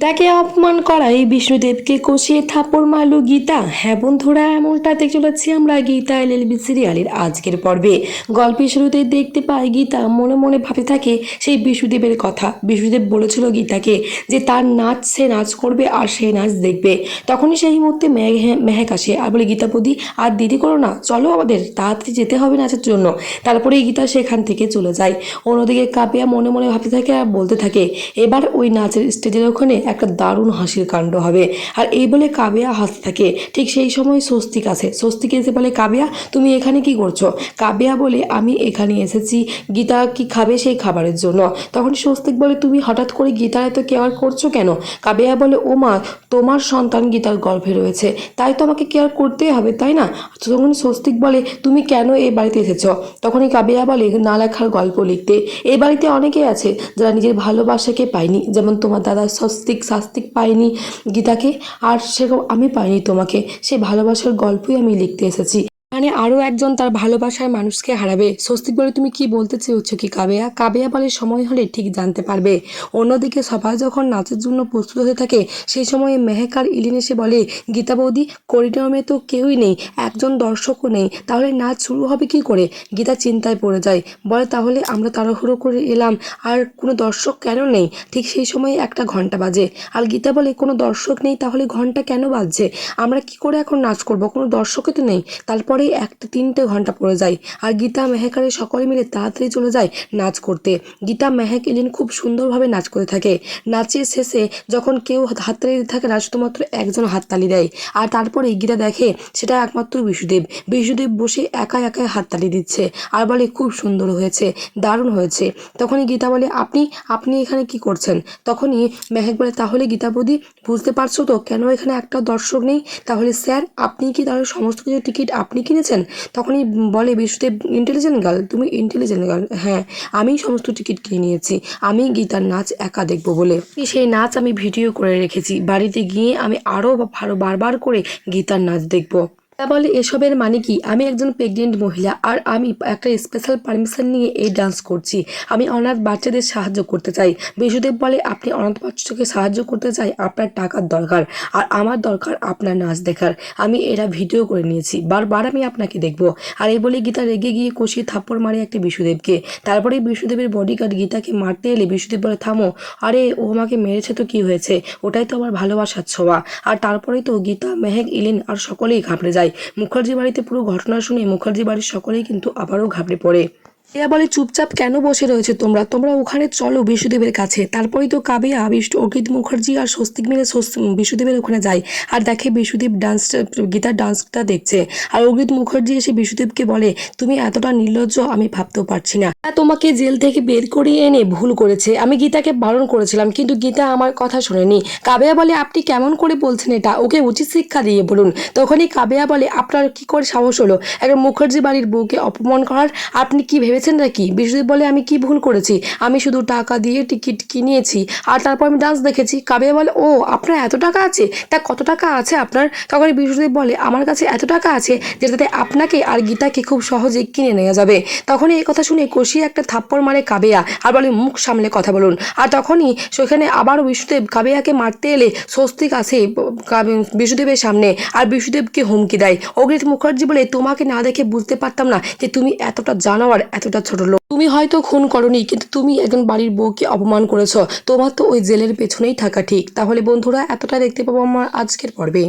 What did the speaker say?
তাকে অপমান করায় বিষ্ণুদেবকে কষিয়ে থাপ্পড় মারল গীতা। হ্যাঁ বন্ধুরা, এমনটা চলেছি আমরা গীতা এলএলবি সিরিয়ালের আজকের পর্বে। গল্পের শুরুতে দেখতে পাই গীতা মনে মনে ভাবতে থাকে সেই বিষ্ণুদেবের কথা। বিষ্ণুদেব বলেছিল গীতাকে যে তার নাচ সে নাচ করবে আর সেই নাচ দেখবে। তখনই সেই মুহূর্তে মেঘ- মেহেক আসে। আর বলে গীতাপদি আর দিদি করো না, চলো আমাদের, তাড়াতাড়ি যেতে হবে নাচের জন্য। তারপরে গীতা সেখান থেকে চলে যায়। অন্যদিকে কাপিয়া মনে মনে ভাবতে থাকে আর বলতে থাকে, এবার ওই নাচের স্টেজের ওখানে দারুণ হাসির কাণ্ড হবে। আর এই বলে কাবিয়া হাসতে থাকে। ঠিক সেই সময় স্বস্তিক আসে। স্বস্তিক এসে বলে, কাবিয়া, তুমি এখানে কি করছ? কাবিয়া বলে, আমি এখানে এসেছি। গীতা কি খাবে সেই খাবারের জন্য? তখন স্বস্তিক বলে, তুমি হঠাৎ করে গীতার এত কেয়ার করছ কেন? কাবিয়া বলে, ও মা, তোমার সন্তান গীতার গর্ভে রয়েছে। তাই তো আমাকে কেয়ার করতেই হবে, তাই না? তখন স্বস্তিক বলে, তুমি কেন এই বাড়িতে এসেছ? তখনই কাবিয়া বলে, না লেখার গল্প লিখতে। এই বাড়িতে অনেকেই আছে যারা নিজের ভালোবাসাকে পায়নি। যেমন তোমার দাদা স্বস্তিক শাস্তিক পায়নি গীতাকে। আর সেরকম আমি পাইনি তোমাকে। সেই ভালোবাসার গল্পই আমি লিখতে এসেছি। মানে আরও একজন তার ভালোবাসার মানুষকে হারাবে। স্বস্তিক বলে তুমি কি বলতে চেয়েছো কি কাবেয়া? কাবেয়া বলে সময় হলে ঠিক জানতে পারবে। অন্যদিকে সবাই যখন নাচের জন্য প্রস্তুত হতে থাকে, সেই সময়ে মেহেক আর ইলিন এসে বলে, গীতা বৌদি করিডোরে তো কেউই নেই, একজন দর্শকও নেই, তাহলে নাচ শুরু হবে কি করে? গীতা চিন্তায় পড়ে যায়। বলে, তাহলে আমরা তাড়াহুড়ো করে এলাম, আর কোনো দর্শক কেন নেই? ঠিক সেই সময়ে একটা ঘণ্টা বাজে। আর গীতা বলে, কোনো দর্শক নেই, তাহলে ঘণ্টা কেন বাজছে? আমরা কি করে এখন নাচ করব? কোনো দর্শকই তো নেই। তারপরেই একটা তিনটে ঘণ্টা পড়ে যায় আর গীতা, মেহেকারে সকলে মিলে তাড়াতাড়ি চলে যায় নাচ করতে। গীতা, মেহেক ইলিন খুব সুন্দরভাবে নাচ করে থাকে। নাচের শেষে যখন কেউ হাততালি থাকে না, শুধুমাত্র একজন হাততালি দেয়। আর তারপরে গীতা দেখে সেটা একমাত্র বিশুদেব। বিশুদেব বসে একা একাই হাততালি দিচ্ছে। আর বলে, খুব সুন্দর হয়েছে, দারুণ হয়েছে। তখনই গীতা বলে, আপনি আপনি এখানে কি করছেন? তখনই মেহেক বলে, তাহলে গীতা বৌদি বুঝতে পারছ তো কেন এখানে একটা দর্শক নেই? তাহলে স্যার, আপনি কি তাহলে সমস্ত কিছু টিকিট, আপনি কিনেছেন তখনই বলে বিশুদেব ইন্টেলিজেন্ট গার্ল তুমি ইন্টেলিজেন্ট গার্ল হ্যাঁ আমি সমস্ত টিকিট কিনে নিয়েছি। আমি গীতার নাচ একা দেখব বলে। সেই নাচ আমি ভিডিও করে রেখেছি। বাড়িতে গিয়ে আমি আরও ভালো বারবার করে গীতার নাচ দেখব। বলে, এসবের মানে কি? আমি একজন প্রেগনেন্ট মহিলা আর আমি একটা স্পেশাল পারমিশন নিয়ে এই ডান্স করছি। আমি অনাথ বাচ্চাদের সাহায্য করতে চাই। বিশুদেব বলে, আপনি অনাথ বাচ্চাকে সাহায্য করতে চাই, আপনার টাকার দরকার। আর আমার দরকার আপনার নাচ দেখার। আমি এরা ভিডিও করে নিয়েছি। বারবার আমি আপনাকে দেখব। আর এই বলে গীতা রেগে গিয়ে কষিয়ে থাপ্পড় মারে একটা বিশুদেবকে। তারপরে বিশুদেবের বডিগার্ড গীতাকে মারতে এলে বিশুদেব বলে, থামো। আরে, ও আমাকে মেরেছে তো কি হয়েছে? ওটাই তো আমার ভালোবাসার ছোঁয়া। আর তারপরেই তো গীতা, মেহেক, ইলিন আর সকলেই ঘাবড়ে যায়। মুখার্জি বাড়িতে পুরো ঘটনা শুনে মুখার্জি বাড়ির সকলেই কিন্তু আবারও ঘাবড়ে পড়ে। এরা বলে চুপচাপ কেন বসে রয়েছে তোমরা? তোমরা ওখানে চলো বিশুদেবের কাছে। তারপরেই তো কাবিয়া বিষ্ণু অর্কিত মুখার্জি আর স্বস্তিক মিলে বিশুদেবের ওখানে যায়। আর দেখে বিশুদেব ডান্সটা গীতার ডান্সটা দেখছে। আর অগ্রিত মুখার্জি এসে বিশুদেবকে বলে, তুমি এতটা নির্লজ্জ, আমি ভাবতেও পারছি না। তোমাকে জেল থেকে বের করিয়ে এনে ভুল করেছে। আমি গীতাকে বারণ করেছিলাম, কিন্তু গীতা আমার কথা শোনেনি। কাবেয়া বলে, আপনি কেমন করে বলছেন এটা? ওকে উচিত শিক্ষা দিয়ে বলুন। তখনই কাবেয়া বলে, আপনার কি করে সাহস হলো? একজন মুখার্জি বাড়ির বউকে অপমান করার? আপনি কি ভেবেছেন নাকি? বিশ্বজিৎ বলে, আমি কি ভুল করেছি? আমি শুধু টাকা দিয়ে টিকিট কিনিয়েছি আর তারপর আমি ডান্স দেখেছি। কাবিয়া বলে, ও, আপনার এত টাকা আছে? তা কত টাকা আছে আপনার? তখন বিশ্বজিৎ বলে, আমার কাছে এত টাকা আছে যেটাতে আপনাকে আর গীতাকে খুব সহজে কিনে নেওয়া যাবে। তখনই এই কথা শুনে কষিয়ে একটা থাপ্পড় মারে কাবেয়া আর বলে, মুখ সামলে কথা বলুন। আর তখনই সেখানে আবারও বিষ্ণুদেব কাবেয়াকে মারতে এলে স্বস্তিক কাবে- বিষ্ণুদেবের সামনে আর বিষ্ণুদেবকে হুমকি দেয়। অগ্রিত মুখার্জি বলে, তোমাকে না দেখে বুঝতে পারতাম না যে তুমি এতটা জানোয়ার এতটা ছোট লোক। তুমি হয়তো খুন করনি, কিন্তু তুমি একজন বাড়ির বউকে অপমান করেছ। তোমার তো ওই জেলের পেছনেই থাকা ঠিক। তাহলে বন্ধুরা, এতটা দেখতে পাবো আমার আজকের পর্বে।